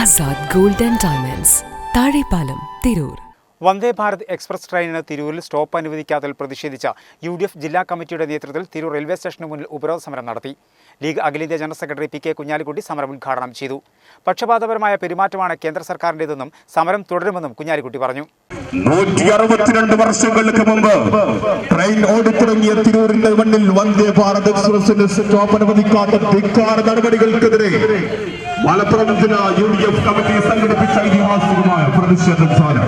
Azad gold and diamonds Thazhepalam Tirur. Vande Bharat express ട്രെയിനിന് തിരൂരിൽ stop അനുവദിക്കാത്തതിൽ പ്രതിഷേധിച്ച U D F ജില്ലാ കമ്മിറ്റിയുടെ നേതൃത്വത്തിൽ തിരൂർ റെയിൽവേ സ്റ്റേഷന് മുന്നിൽ ഉപരോധ സമരം നടത്തി. ലീഗ് അഖിലേന്ത്യാ general secretary P K Kunhalikutty സമരം ഉദ്ഘാടനം ചെയ്തു. പക്ഷപാതപരമായ പെരുമാറ്റമാണ് കേന്ദ്ര സർക്കാരിന്റെതെന്നും സമരം തുടരുമെന്നും കുഞ്ഞാലിക്കുട്ടി പറഞ്ഞു. നൂറ്റി അറുപത്തിരണ്ട് വർഷങ്ങൾക്ക് മുമ്പ് ട്രെയിൻ ഓടിത്തുടങ്ങിയ തിരൂരിന്റെ മണ്ണിൽ വന്ദേ ഭാരത് എക്സ്പ്രസിന് സ്റ്റോപ്പ് അനുവദിക്കാത്ത ധിക്കാര നടപടികൾക്കെതിരെ മലപ്പുറം ജില്ലാ യു ഡി എഫ് കമ്മിറ്റി സംഘടിപ്പിച്ച ഐതിഹാസികമായ പ്രതിഷേധ സമരം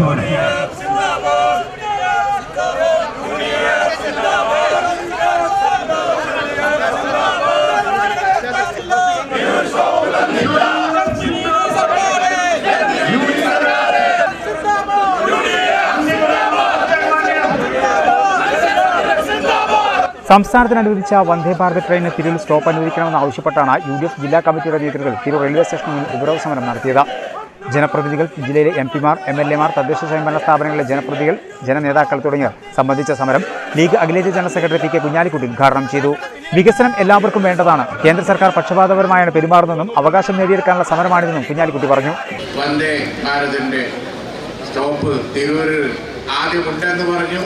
സംസ്ഥാനത്തിന് അനുവദിച്ച വന്ദേ ഭാരത് ട്രെയിനിന് തിരൂരിൽ സ്റ്റോപ്പ് അനുവദിക്കണമെന്ന് ആവശ്യപ്പെട്ടാണ് യു ഡി എഫ് ജില്ലാ കമ്മിറ്റിയുടെ നേതൃത്വത്തിൽ തിരൂർ റെയിൽവേ സ്റ്റേഷന് മുന്നിൽ ഉപരോധ സമരം നടത്തിയത്. ജനപ്രതിനിധികൾ ജില്ലയിലെ എം പിമാർ എം എൽ എമാർ തദ്ദേശ സ്വയംഭരണ സ്ഥാപനങ്ങളിലെ ജനപ്രതിനിധികൾ ജനനേതാക്കൾ തുടങ്ങിയവർ സംബന്ധിച്ച സമരം ലീഗ് അഖിലേന്ത്യാ general secretary P K Kunhalikutty ഉദ്ഘാടനം ചെയ്തു. വികസനം എല്ലാവർക്കും വേണ്ടതാണ്. കേന്ദ്ര സർക്കാർ പക്ഷപാതപരമായാണ് പെരുമാറുന്നതെന്നും അവകാശം നേടിയെടുക്കാനുള്ള സമരമാണിതെന്നും കുഞ്ഞാലിക്കുട്ടി പറഞ്ഞു. വന്ദേ ഭാരതിന്റെ സ്റ്റോപ്പ് തിരൂരിൽ ആദ്യം ഉണ്ടെന്ന് പറഞ്ഞു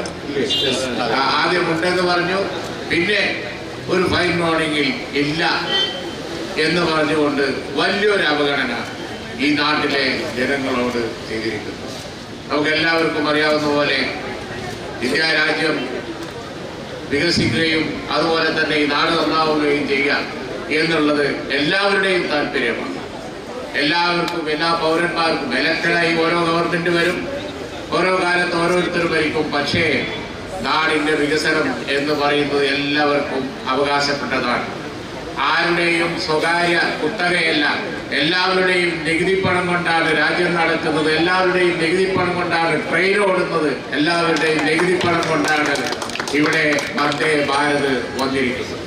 ആദ്യം ഉണ്ടെന്ന് പറഞ്ഞു. പിന്നെ ഒരു ഫൈൻ മോർണിംഗിൽ ഇല്ല എന്ന് പറഞ്ഞുകൊണ്ട് വലിയൊരു അവഗണന ഈ നാട്ടിലെ ജനങ്ങളോട് ചെയ്തിരിക്കുന്നു. നമുക്ക് എല്ലാവർക്കും അറിയാവുന്ന പോലെ വിദ്യാരാജ്യം രാജ്യം വികസിക്കുകയും അതുപോലെ തന്നെ ഈ നാട് നന്നാവുകയും ചെയ്യുക എന്നുള്ളത് എല്ലാവരുടെയും താല്പര്യമാണ്. എല്ലാവർക്കും എല്ലാ പൗരന്മാർക്കും ഇലക്ടഡായി ഓരോ ഗവൺമെന്റ് വരും. ഓരോ കാലത്ത് ഓരോരുത്തർ ഭരിക്കും. പക്ഷേ നാടിന്റെ വികസനം എന്ന് പറയുന്നത് എല്ലാവർക്കും അവകാശപ്പെട്ടതാണ്. ആരുടെയും സ്വകാര്യ കുത്തകയല്ല. എല്ലാവരുടെയും നികുതി പണം കൊണ്ടാണ് രാജ്യം നടക്കുന്നത്. എല്ലാവരുടെയും നികുതി പണം കൊണ്ടാണ് ട്രെയിൻ ഓടുന്നത്. എല്ലാവരുടെയും നികുതി പണം കൊണ്ടാണ് ഇവിടെ വന്ദേ ഭാരത് വന്നിരിക്കുന്നത്.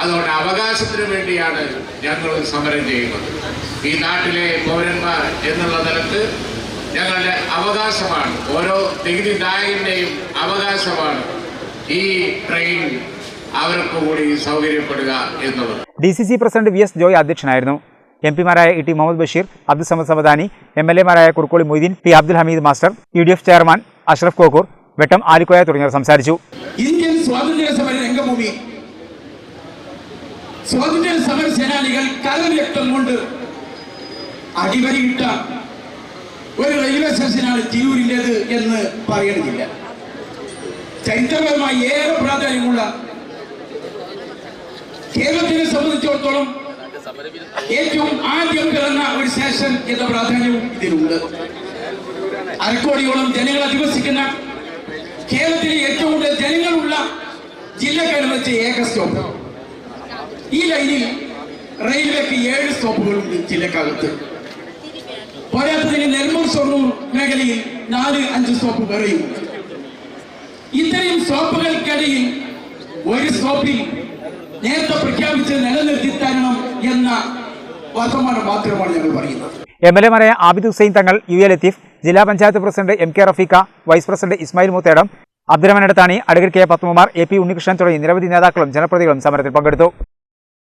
അതുകൊണ്ട് അവകാശത്തിന് വേണ്ടിയാണ് ഞങ്ങൾ സമരം ചെയ്യുന്നത്. ഈ നാട്ടിലെ പൗരന്മാർ എന്നുള്ള നിലയ്ക്ക് ഞങ്ങളുടെ അവകാശമാണ്. ഓരോ നികുതിദായകന്റെയും അവകാശമാണ് ഈ ട്രെയിൻ അവർക്ക് കൂടി സൗകര്യപ്പെടുക എന്നുള്ളത്. D C C president V S Joy അധ്യക്ഷനായിരുന്നു. M പിമാരായ E T Muhammad Basheer Abdul Samad Samadani M L എമാരായ Kurukkoli Moideen P Abdul Hameed master U D F chairman Ashraf Kokkur Vettom Alikoya തുടങ്ങിയവർ സംസാരിച്ചു. Indian സ്വാതന്ത്ര്യ സമര രംഗഭൂമി. സ്വാതന്ത്ര്യ സമര സേനാനികൾ കരൽ രക്തം കൊണ്ട് അടിവരയിട്ട ഒരു റെയിൽവേ സ്റ്റേഷനാണ് തിരൂരിന്റെത് എന്ന് പറയണമെന്നില്ല. ചരിത്രപരമായി ഏറെ പ്രാധാന്യമുള്ള കേരളത്തിനെ സംബന്ധിച്ചിടത്തോളം ഏറ്റവും ആദ്യം പിറന്ന ഒരു സ്റ്റേഷൻ എന്ന പ്രാധാന്യവും ഇതിലുണ്ട്. അരക്കോടിയോളം ജനങ്ങൾ അധിവസിക്കുന്ന കേരളത്തിലെ ഏറ്റവും കൂടുതൽ ജനങ്ങളുള്ള ജില്ല വെച്ച ഏക സ്റ്റോപ്പ്. ഈ ലൈനിൽ റെയിൽവേക്ക് ഏഴ് സ്റ്റോപ്പുകളുണ്ട് ജില്ലക്കകത്ത്. പോരാത്തതിന് നെൽമൂർ ഷൊർണൂർ മേഖലയിൽ നാല് അഞ്ച് സ്റ്റോപ്പ് വേറെയും ഇത്രയും സ്റ്റോപ്പുകൾക്കിടയിൽ ഒരു സ്റ്റോപ്പിൽ നേരത്തെ പ്രഖ്യാപിച്ച് നിലനിർത്തി തരണം എന്ന വർത്തമാനം മാത്രമാണ് ഞങ്ങൾ പറയുന്നത്. എം എൽ എമാരായ ആബിദ് ഹുസൈൻ തങ്ങൾ യു എ ലത്തീഫ് ജില്ലാ panchayat president M K Rafeeqa vice president Ismail Moothedam Abdurahman Edathani advocate K Padmakumar A P Unnikrishnan തുടങ്ങി നിരവധി നേതാക്കളും ജനപ്രതിനിധികളും സമരത്തിൽ പങ്കെടുത്തു.